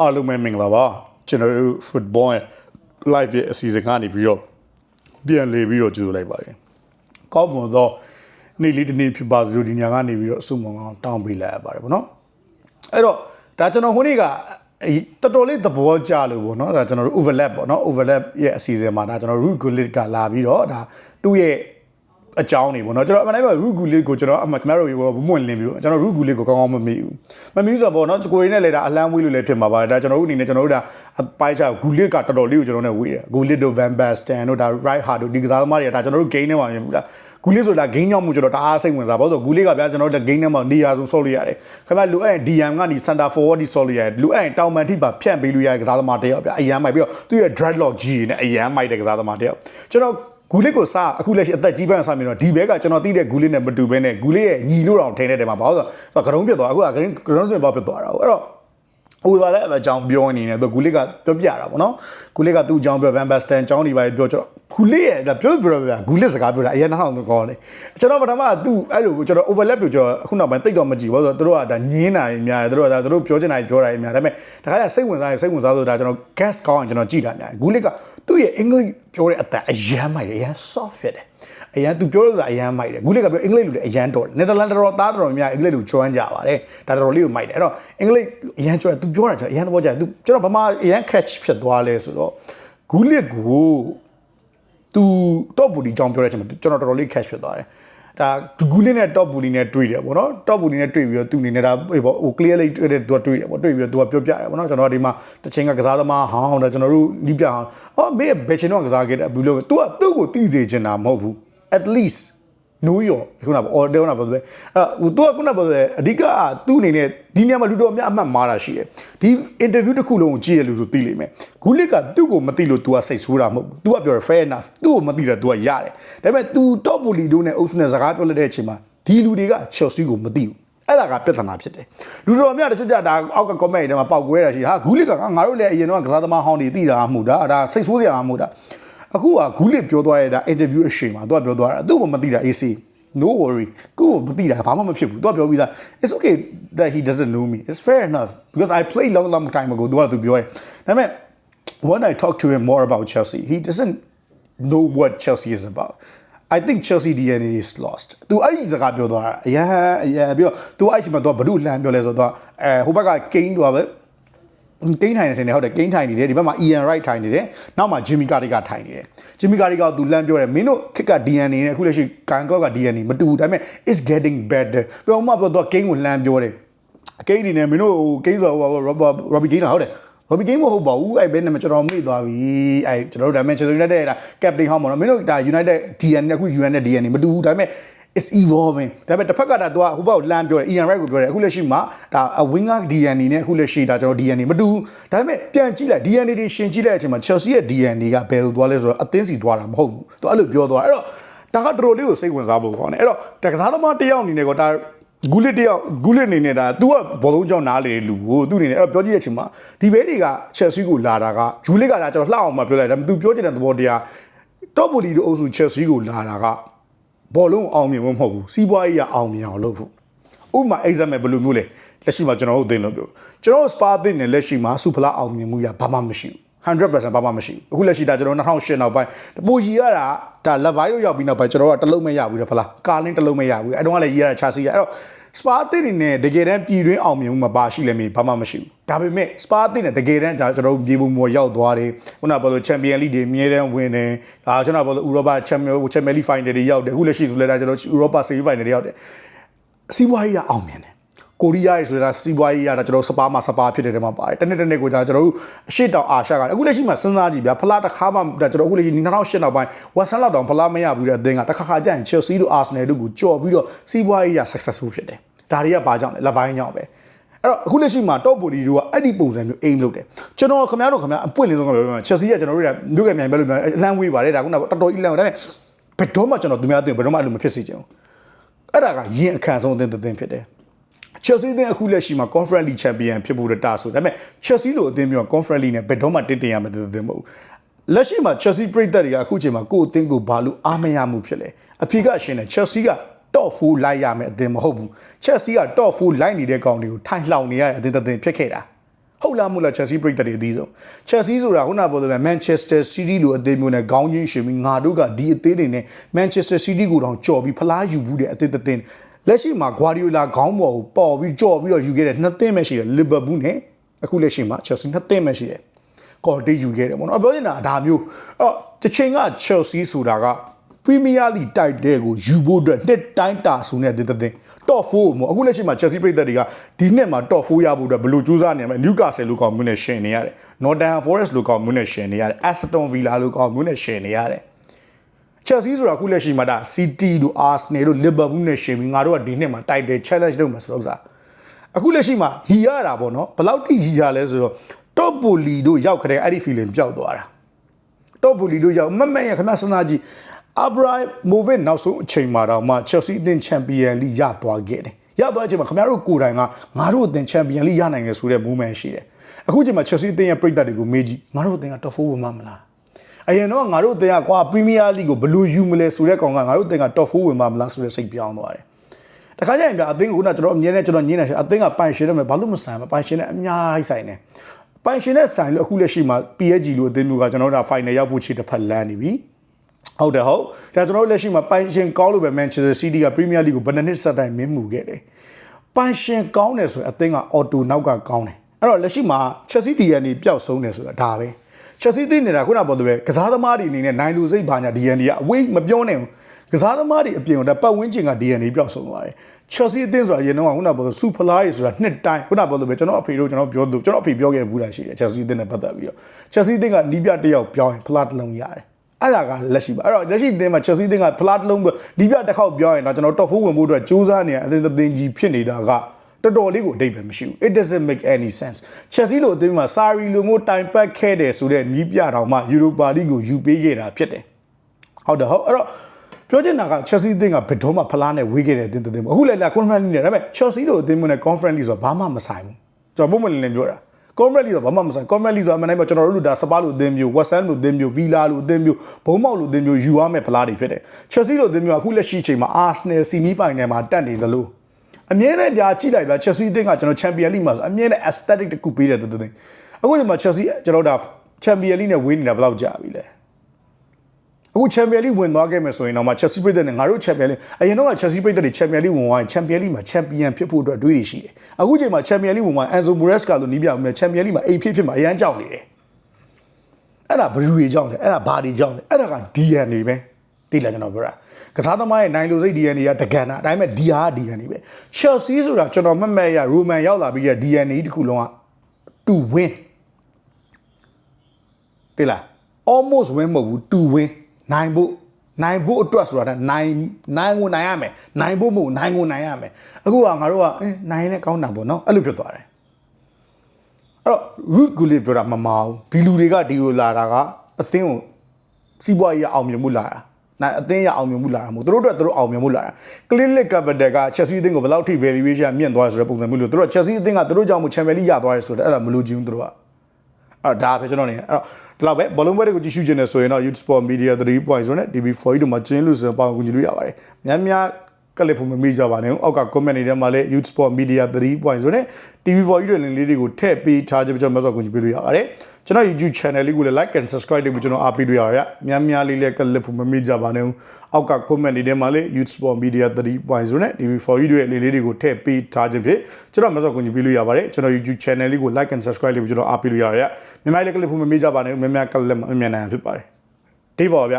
အားလုံးပဲမင်္ဂလာပါကျွန်တော်တို့ football ရဲ့ live ရဲ့အစီအစဉ်ကနေပြီးတော့ပြန်လေပြီးတော့ကြိုဆိုလိုက်ပါတယ်ကောင်းမွန်သောနေ့လေးတစ်နေ့ဖြစ်ပါစေလို့ဒီညကနေပြီးတော့အဆုမွန်ကောင်းတောင်းပေးလိုက်ရပါတယ်ဗောနော်အဲ့တော့ဒါကျွန်တော်ဟိုနေ့ကတော်တော်လေးသဘောကျလို့ဗောနော်ဒါကျွန်တော်တို့ overlap ဗောနော် overlap ရဲ့အစီအစဉ်မှာဒါကျွန်တော် root gullit ကလာပြီးတော့ဒါသူ့ရဲ့ အကြောင်းနေပေါ့နော်ကျွန်တော်အမှန်တိုင်းမှာ root gullit ကိုကျွန်တော်အမှခင်ဗျားတို့ဘောမွင့်လင်းပြီးတော့ကျွန်တော် root gullit ကိုကောင်းကောင်းမမေ့ဘူးမမေ့ဘူးဆိုတော့ပေါ့နော်ကိုရင်းနဲ့လည်းဒါအလန်းဝေးလို့လည်းဖြစ်မှာပါဒါကျွန်တော်တို့အနေနဲ့ကျွန်တော်တို့ဒါအပိုင်းချ gullit ကတော်တော်လေးကိုကျွန်တော်နဲ့ဝေးတယ် gullit တို့ van basten တို့ဒါ right hard တို့ဒီကစားသမားတွေကဒါကျွန်တော်တို့ game ထဲမှာမြင်ဘူးလားဂူလစ်ဆိုတာဂိမ်းကြောင့်မို့ကျွန်တော်တအားစိတ်ဝင်စားပါဆိုဂူလစ်ကဗျာကျွန်တော်တို့ဂိမ်းထဲမှာနေရာဆုံးဆော့လို့ရတယ်ခင်ဗျာလိုအပ်ရင် DM ကနေ center forward ဒီဆော့လို့ရတယ်လိုအပ်ရင်တောင်ပန်ထိပါဖြန့်ပေးလို့ရတဲ့ကစားသမားတယောက်ဗျာအရန်မိုက်ပြီးတော့သူ့ရဲ့ dreadlock G နဲ့အရန်မိုက်တဲ့ကစားသမားတယောက်ကျွန်တော် ဂူလစ်ကိုစအခုလက်ရှိအသက်ကြီးပန်းဆာမြင်တော့ဒီဘက်ကကျွန်တော်သိတဲ့ဂူလစ်နဲ့မတူဘဲနဲ့ဂူလစ်ရဲ့ညီလို့တော့ထင်တဲ့တဲမှာဘာလို့ဆိုတော့ကရုံးပြတ်သွားအခုကကရုံးကရုံးစင်ပေါက်ပြတ်သွားတာအဲ့တော့ ဟိုပါလဲအကြောင်းပြောနေတယ်သူဂူလစ်ကပြောပြတာဗောနော်ဂူလစ်ကသူ့အကြောင်းပြောဗန်ဘတ်စတန်အကြောင်းဒီပါပြောကျွန်တော်ဂူလစ်ရဲ့ဒါပြောပြောပြဂူလစ်စကားပြောတာအရင်နောက်တော့ကောင်းတယ်ကျွန်တော်ပထမသူ့အဲ့လိုကျွန်တော် overlap ပြောကျွန်တော်အခုနောက်ပိုင်းတိတ်တော့မကြည့်ဘူးဆိုတော့တို့ကဒါညင်းတာများတယ်တို့ကဒါတို့ပြောချင်တာပြောတာများဒါပေမဲ့ဒါကစိတ်ဝင်စားရင်စိတ်ဝင်စားဆိုတာကျွန်တော် gas ကောင်းရင်ကျွန်တော်ကြည့်တာများဂူလစ်ကသူ့ရဲ့အင်္ဂလိပ်ပြောတဲ့အတန်အရန်မိုက်တယ်အရန် soft ဖြစ်တယ် အရန်သူပြောလို့ဆိုတာအရန်မိုက်တယ်ဂူလစ်ကပြောအင်္ဂလိပ်လူလည်းအရန်တော်တယ်နယ်သာလန်တော်သားတော်များအင်္ဂလိပ်လူကျွမ်းကြပါတယ်ဒါတော်လေးကိုမိုက်တယ်အဲ့တော့အင်္ဂလိပ်အရန်ကျွမ်းသူပြောတာကျွန်တော်အရန်သဘောကျတယ်သူကျွန်တော်ဗမာအရန် catch ဖြစ်သွားလဲဆိုတော့ဂူလစ်ကိုသူ top bully အကြောင်းပြောတဲ့အချိန်မှာကျွန်တော်တော်တော်လေး catch ဖြစ်သွားတယ်ဒါဂူလင်းနဲ့ top bully နဲ့တွေ့တယ်ပေါ့နော် top bully နဲ့တွေ့ပြီးတော့သူအနေနဲ့ဒါဟိုဟို clear လေးတွေ့တယ်သူကတွေ့တယ်ပေါ့တွေ့ပြီးတော့သူကပြောပြတယ်ပေါ့နော်ကျွန်တော်ဒီမှာတချင်းကကစားသမားဟောင်းတယ်ကျွန်တော်တို့ဒီပြအောင်အော်မေဘယ်ချင်းတော့ကစားခဲ့တယ်ဘူးလို့ तू ကသူ့ကိုသိစေချင်တာမဟုတ်ဘူး at least know your ခုနက order ကပြောတယ်အဲသူကခုနကပြောတယ်အဓိကသူ့အနေနဲ့ဒီနေရာမှာလူတော်များအမှတ်မှားတာရှိတယ်ဒီ interview တစ်ခုလုံးကိုကြည့်ရလို့ဆိုသိလိမ့်မယ်ဂူလစ်ကသူ့ကိုမသိလို့ तू ကစိတ်ဆိုးတာမဟုတ်ဘူး तू ကပြောတယ် fair enough သူ့ကိုမသိတယ် तू ကရတယ်ဒါပေမဲ့ तू top bully တို့နဲ့အုပ်စုနဲ့စကားပြောလိုက်တဲ့အချိန်မှာဒီလူတွေက Chelsea ကိုမသိဘူးအဲ့ဒါကပြဿနာဖြစ်တယ်လူတော်များတချို့ကြဒါအောက်က comment တွေမှာပောက်ကွဲတာရှိဟာဂူလစ်ကငါတို့လည်းအရင်တော့ကစားသမားဟောင်းတွေသိတာမှမဟုတ်တာဒါစိတ်ဆိုးစရာမှမဟုတ်တာ အခုကဂူလစ်ပြောသွားရတာ interview အချိန်မှာသူကပြောသွားတာသူ့ကိုမသိတာ AC no worry ကိုမသိတာဘာမှမဖြစ်ဘူးသူကပြောပြီးသား it's okay that he doesn't know me it's fair enough because i played long long time ago သူကသူပြောတယ်ဒါပေမဲ့ when i talk to him more about chelsea he doesn't know what chelsea is about I think Chelsea DNA is lost. သူအဲ့ဒီစကားပြောသွားတာအရန်အရန်ပြီးတော့သူအဲ့ဒီမှာသူကဘ ᱹ လန်ပြောလဲဆိုတော့အဲဟိုဘက်ကကိန်းတော့ပဲ ကိန်းထိုင်နေတယ်ဟုတ်တယ်ကိန်းထိုင်နေတယ်ဒီဘက်မှာ Ian Wright ထိုင်နေတယ်နောက်မှာ Jimmy Carragher ထိုင်နေတယ် Jimmy Carragher ကသူလမ်းပြောတယ်မင်းတို့ခက်က DNA နဲ့အခုလက်ရှိ Kan Klopp က DNA မတူဘူးဒါပေမဲ့ is getting better ပြောမှပြောတော့ကိန်းကိုလမ်းပြောတယ်ကိန်းနေနဲ့မင်းတို့ဟိုကိန်းဆိုတော့ Robert Robbie Keane ဟုတ်တယ် Robbie Keane မဟုတ်ပါဘူးအဲ့ဘယ်နဲ့မှကျွန်တော်မေ့သွားပြီအဲ့ကျွန်တော်တို့ဒါ Manchester United ဒါ captain ဟောင်းပေါ့နော်မင်းတို့ဒါ United DNA အခု UN နဲ့ DNA မတူဘူးဒါပေမဲ့ is evolving ဒါပေမဲ့တစ်ဖက်ကဒါသူကဟိုဘက်ကိုလမ်းပြောတယ် Ian Wright ကိုပြောတယ်အခုလက်ရှိမှာဒါ winger DNA နဲ့အခုလက်ရှိဒါကျွန်တော် DNA မတူဘူးဒါပေမဲ့ပြန်ကြည့်လိုက် DNA တွေရှင်ကြည့်လိုက်အချိန်မှာ Chelsea ရဲ့ DNA ကဘယ်လိုသွားလဲဆိုတော့အသင်းစီသွားတာမဟုတ်ဘူးသူအဲ့လိုပြောသွားအဲ့တော့ဒါကတော်တော်လေးကိုစိတ်ဝင်စားဖို့ကောင်းတယ်အဲ့တော့တကစားသမားတယောက်အနေနဲ့ကောဒါဂူလစ်တယောက်ဂူလစ်အနေနဲ့ဒါ तू ကဘောလုံးကြောင့်နားလေလူကိုသူအနေနဲ့အဲ့တော့ပြောကြည့်တဲ့အချိန်မှာဒီဘဲတွေက Chelsea ကိုလာတာကဂျူလစ်ကဒါကျွန်တော်လှအောင်မှပြောလိုက်တယ်ဒါပေမဲ့ तू ပြောချင်တဲ့သဘောတရား top ဘူလီတို့အုပ်စု Chelsea ကိုလာတာက ဘောလုံးအောင်မြင်ဖို့မဟုတ်ဘူးစီးပွားရေးရအောင်မြင်အောင်လုပ်ဖို့ဥပမာ example ဘယ်လိုမျိုးလဲလက်ရှိမှာကျွန်တော်တို့အသင်းလို့ပြောကျွန်တော်တို့ Spa အသင်းနဲ့လက်ရှိမှာစူဖလာအောင်မြင်မှုရဘာမှမရှိဘူး 100%ဘာမှမရှိဘူးအခုလက်ရှိဒါကျွန်တော်2008နောက်ပိုင်းပူရီရတာဒါ level လို့ရောက်ပြီးနောက်ပိုင်းကျွန်တော်ကတလုံးမရဘူးတဲ့ဖလားကာလင်းတလုံးမရဘူးအဲ့တော့ကလည်းရီရတာချာစီရအဲ့တော့စပါအသင်းနေနဲ့တကယ်တမ်းပြည်တွင်းအောင်မြင်မှုမှာပါရှိလဲမေးဘာမှမရှိဘူးဒါပေမဲ့စပါအသင်းနဲ့တကယ်တမ်းကျွန်တော်တို့မြေပုံပေါ်ရောက်သွားတယ်ခုနကပြောလို့ချန်ပီယံလိတွေအမြဲတမ်းဝင်တယ်ဒါကျွန်တော်ပြောလို့ဥရောပချန်ပီယံချန်ပီယံလိဖိုင်နယ်တွေရောက်တယ်အခုလက်ရှိဆိုလဲဒါကျွန်တော်ဥရောပဆီဖိုင်နယ်တွေရောက်တယ်စီးပွားရေးရအောင်မြင်တယ် ကိုရီးယားရေဆိုတာစီးပွားရေးရတာကျွန်တော်စပါးမှာစပါးဖြစ်တဲ့တဲမှာပါတယ်တနေ့တနေ့ကိုကျွန်တော်တို့အရှိတောင်အာရှကအခုလက်ရှိမှာစဉ်းစားကြည့်ဗျာဖလားတစ်ခါမှကျွန်တော်အခုလက်ရှိ2008နောက်ပိုင်းဝက်ဆန်လောက်တောင်ဖလားမရဘူးတဲ့အသင်းကတစ်ခါခါကျရင် Chelsea တို့ Arsenal တို့ကိုကြော်ပြီးတော့စီးပွားရေးရ successful ဖြစ်တယ်ဒါတွေကဘာကြောင့်လဲလက်ပိုင်းကြောင့်ပဲအဲ့တော့အခုလက်ရှိမှာ top body တို့ကအဲ့ဒီပုံစံမျိုး aim လုပ်တယ်ကျွန်တော်ခင်ဗျားတို့ခင်ဗျားအပွင့်လင်းဆုံးကပြောပြမယ် Chelsea ကကျွန်တော်တို့ကမြို့ကမြိုင်ပဲလို့ပြောအလန်းဝေးပါတယ်ဒါကတော်တော်ကြီးလန်းဒါပေမဲ့ဘယ်တော့မှကျွန်တော်သူများအသင်းဘယ်တော့မှအဲ့လိုမဖြစ်စေချင်ဘူးအဲ့ဒါကရင်အခန့်ဆုံးအသင်းတစ်သင်းဖြစ်တယ် Chelsea အသင်းအခုလက်ရှိမှာ Conference League Champion ဖြစ်ဖို့တာဆိုဒါပေမဲ့ Chelsea လိုအသင်းမျိုးက Conference League နဲ့ဘယ်တော့မှတင်းတင်ရမှာတဲ့သင်းမဟုတ်ဘူးလက်ရှိမှာ Chelsea ပြည်သက်တွေကအခုချိန်မှာကိုယ့်အသင်းကိုဘာလို့အားမရမှုဖြစ်လဲအဖြေကရှင်းတယ် Chelsea က top 4လိုက်ရမယ်အသင်းမဟုတ်ဘူး Chelsea က top 4လိုက်နေတဲ့ကောင်တွေကိုထိုင်လှောင်နေရတဲ့အသင်းတစ်သင်းဖြစ်ခဲ့တာဟုတ်လားမဟုတ်လား Chelsea ပြိတ္တတွေအသီးဆုံး Chelsea ဆိုတာခုနကပြောတဲ့ Manchester City လိုအသင်းမျိုးနဲ့ခေါင်းချင်းရှင်ပြီးငါတို့ကဒီအသင်းတွေနဲ့ Manchester City ကိုတောင်ကြော်ပြီးဖလားယူဘူးတဲ့အသင်းတစ်သင်း လက်ရှိမှာ Guardiola ခေါင်းပေါ်ကိုပေါ်ပြီးကြော်ပြီးတော့ယူခဲ့တဲ့နှစ်သင်းပဲရှိတယ် Liverpool နဲ့အခုလက်ရှိမှာ Chelsea နှစ်သင်းပဲရှိတယ်ကော်တေးယူခဲ့တယ်ပေါ့နော်အပြောနေတာဒါမျိုးအော်တစ်ချိန်က Chelsea ဆိုတာက Premier League တိုက်တဲ့ကိုယူဖို့အတွက်နှစ်တိုင်းတာဆူနေတဲ့တဲ့တဲ့ Top 4ကိုမဟုတ်အခုလက်ရှိမှာ Chelsea ပြည်သက်တွေကဒီနှစ်မှာ Top 4ရဖို့အတွက်ဘယ်လိုကြိုးစားနေရမလဲ Newcastle လို့ကောင်းမျိုးနဲ့ရှင်နေရတယ် Nottingham Forest လို့ကောင်းမျိုးနဲ့ရှင်နေရတယ် Aston Villa လို့ကောင်းမျိုးနဲ့ရှင်နေရတယ် Chelsea ဆိုတာအခုလက်ရှိမှာဒါ City တို့ Arsenal တို့ Liverpool နဲ့ရှင်ပြီးငါတို့ကဒီနှစ်မှာတိုက်တယ် challenge လုပ်မှာဆိုတော့ဥစားအခုလက်ရှိမှာဟီရတာပေါ့နော်ဘယ်လောက်ထိဟီရလဲဆိုတော့ Top Bully တို့ရောက်ခတဲ့အဲ့ဒီ feeling ပျောက်သွားတာတော့ဘူလီတို့ရောက်မမတ်ရခင်ဗျာစဉ်းစားကြည့်အဘရိုင်မိုဗစ်နောက်ဆုံးအချိန်မှာတော့မှ Chelsea အသင်းချန်ပီယံလိရသွားခဲ့တယ်။ရသွားတဲ့အချိန်မှာခင်ဗျားတို့ကိုယ်တိုင်ကငါတို့အသင်းချန်ပီယံလိရနိုင်တယ်ဆိုတဲ့ moment ရှိတယ်။အခုချိန်မှာ Chelsea အသင်းရဲ့ပြည်သက်တွေကိုမေးကြည့်ငါတို့အသင်းက top 4ဝင်မှာမလား။ အရင်တော့ငါတို့အသင်းကကွာ Premier League ကိုဘယ်လိုယူမလဲဆိုတဲ့ကောင်ကငါတို့အသင်းက top 4ဝင်မှာမလားဆိုတဲ့စိတ်ပြောင်းသွားတယ်။တခါကျရင်ပြအသင်းကခုနကျွန်တော်အမြဲတမ်းကျွန်တော်ညင်းနေတယ်အသင်းကပိုင်ရှင်တယ်မယ်ဘာလို့မဆိုင်မပိုင်ရှင်နဲ့အများကြီးဆိုင်တယ်။ပိုင်ရှင်နဲ့ဆိုင်လို့အခုလက်ရှိမှာ PSG လို့အသင်းမျိုးကကျွန်တော်တို့က final ရောက်ဖို့ခြေတစ်ဖက်လမ်းနေပြီ။ဟုတ်တယ်ဟုတ်ဒါကျွန်တော်တို့လက်ရှိမှာပိုင်ရှင်ကောင်းလို့ပဲ Manchester City က Premier League ကိုဘယ်နှစ်နှစ်ဆက်တိုင်မင်းမှုခဲ့တယ်ပိုင်ရှင်ကောင်းတယ်ဆိုရင်အသင်းက auto နောက်ကကောင်းတယ်အဲ့တော့လက်ရှိမှာ Chelsea DNA ပျောက်ဆုံးတယ်ဆိုတာဒါပဲ Chelsea သိနေတာခုနပြောတဲ့ပဲကစားသမားတွေအနေနဲ့နိုင်လူစိတ်ဘာညာ DNA ကအဝေးမပြောနဲ့ဘူးကစားသမားတွေအပြင်တော့ပတ်ဝန်းကျင်က DNA ပျောက်ဆုံးသွားတယ် Chelsea အသင်းဆိုတာအရင်တော့ခုနပြောတဲ့စူဖလားတွေဆိုတာနှစ်တိုင်းခုနပြောတဲ့ပဲကျွန်တော်အဖေတို့ကျွန်တော်ပြောသူကျွန်တော်အဖေပြောခဲ့ဘူးလားရှိတယ် Chelsea အသင်းနဲ့ပတ်သက်ပြီးတော့ Chelsea အသင်းကနီးပြတစ်ယောက်ပြောင်းရင်ဖလားတစ်လုံးရတယ်အဲ့ဒါကလက်ရှိပါအဲ့တော့လက်ရှိအသင်းမှာ Chelsea အသင်းကဖလားတစ်လုံးဒီပြတစ်ခေါက်ပြောင်းရင်တော့ကျွန်တော် top 4ဝင်ဖို့အတွက်စူးစမ်းနေတဲ့အသင်းအသင်းကြီးဖြစ်နေတာက တော်တော်လေးကိုအတိတ်ပဲမရှိဘူး it doesn't make any sense Chelsea လိုအသင်းမှာ Sarri လိုမျိုးတိုင်ပတ်ခဲ့တယ်ဆိုတဲ့နီးပြတောင်မှ Europa League ကိုယူပေးခဲ့တာဖြစ်တယ်ဟုတ်တယ်ဟုတ်အဲ့တော့ပြောချင်တာက Chelsea အသင်းကဘယ်တော့မှဖလားနဲ့ဝေးခဲ့တဲ့အသင်းတစ်သင်းမဟုတ်အခုလည်းလာ conference နဲ့ဒါပေမဲ့ Chelsea လိုအသင်းမျိုးနဲ့ conference ဆိုတာဘာမှမဆိုင်ဘူးကျွန်တော်ပုံမှန်လင်းလင်းပြောတာ conference ဆိုတာဘာမှမဆိုင် conference ဆိုတာအမှန်တမ်းပြောကျွန်တော်တို့ဒါစပါလိုအသင်းမျိုး West Ham လိုအသင်းမျိုး Villa လိုအသင်းမျိုးဘုံမောက်လိုအသင်းမျိုးယူရမယ့်ဖလားတွေဖြစ်တယ် Chelsea လိုအသင်းမျိုးကအခုလက်ရှိအချိန်မှာ Arsenal semi final မှာတက်နေသလို အမြဲတမ်းပြာကြည့်လိုက်ဗျာ Chelsea အသင်းကကျွန်တော် Champion League မှာဆိုအမြဲတမ်း aesthetic တစ်ခုပေးတဲ့တဲ့တဲ့အခုဒီမှာ Chelsea ကျွန်တော်ဒါ Champion League နဲ့ဝေးနေတာဘယ်လောက်ကြာပြီလဲအခု Champion League ဝင်သွားခဲ့မယ်ဆိုရင်တော့မှ Chelsea ပြည်သက်နဲ့ငါတို့ Champion League အရင်တော့က Chelsea ပြည်သက်တွေ Champion League ဝင်သွားရင် Champion League မှာ Champion ဖြစ်ဖို့အတွက်အတွေးတွေရှိတယ်အခုချိန်မှာ Champion League ဝင်သွား Enzo Maresca လို့နီးပြမယ် Champion League မှာအိမ်ဖြစ်ဖြစ်မှာအရန်ကြောက်နေတယ်အဲ့ဒါဘယ်သူတွေကြောက်လဲအဲ့ဒါဘာတွေကြောက်လဲအဲ့ဒါက DNA ပဲ တိလာကျွန်တော်ပြောတာကစားသမားရဲ့နိုင်လိုစိတ် DNA ကတကန်တာဒါပေမဲ့ DR DNA ပဲ Chelsea ဆိုတာကျွန်တော်မှတ်မှတ်ရ Roman ရောက်လာပြီးတဲ့ DNA တခုလုံးက to win တိလာ almost win မဟုတ်ဘူး to win နိုင်ဖို့နိုင်ဖို့အတွက်ဆိုတာဒါနိုင်နိုင်ကိုနိုင်ရမယ်နိုင်ဖို့မဟုတ်နိုင်ကိုနိုင်ရမယ်အခုကငါတို့ကအဲနိုင်နဲ့ကောင်းတာပေါ့နော်အဲ့လိုဖြစ်သွားတယ်အဲ့တော့ root ကိုလေးပြောတာမမအောင်ဒီလူတွေကဒီလိုလာတာကအသင်းကိုစီးပွားရေးအောင်မြင်မှုလာတာ နိုင်အသင်းရအောင်မြင်မှုလာတာမဟုတ်သူတို့အတွက်သူတို့အောင်မြင်မှုလာတာ Clinic Capital က Chelsea အသင်းကိုဘယ်လောက်ထိ valuation မြင့်သွားဆိုတဲ့ပုံစံမျိုးလို့သူတို့ Chelsea အသင်းကသူတို့ကြောင့်မို့ Champions League ရသွားရဲဆိုတော့အဲ့ဒါမလို့ချင်ဘူးသူတို့ကအဲ့ဒါပဲကျွန်တော်နေအဲ့တော့ဒီလောက်ပဲဘောလုံးပွဲတွေကိုကြည့်ရှုခြင်းနဲ့ဆိုရင်တော့ Youth Sport Media 3.0နဲ့ DB4 တို့မှာကျင်းလို့ဆိုရင်ပေါအောင်ကူညီလို့ရပါတယ်များများကလစ်ဖို့မမေ့ကြပါနဲ့အောက်က comment တွေထဲမှာလည်း Youth Sport Media 3.0နဲ့ TV4 တွေလင်းလေးတွေကိုထည့်ပေးထားခြင်းကျွန်တော်မဆော့ကူညီပေးလို့ရပါတယ် ကျွန်တော် YouTube channel လေးကိုလည်း like and subscribe လုပ်ပြီးကျွန်တော်အားပေးလို့ရပါရများများလေးလည်းကလစ်ဖို့မမေ့ကြပါနဲ့အောက်က comment တွေထဲမှာလည်း Youth Sport Media 3.0နဲ့ TV4 တွေလေးလေးတွေကိုထည့်ပေးထားခြင်းဖြင့်ကျွန်တော်မဆော့ကူညီပေးလို့ရပါတယ်ကျွန်တော် YouTube channel လေးကို like and subscribe လုပ်ပြီးကျွန်တော်အားပေးလို့ရပါရမြန်မာလေးကလစ်ဖို့မမေ့ကြပါနဲ့များများကလစ်မအမြန်နိုင်ဖြစ်ပါတယ်ဒီပေါ်ဗျ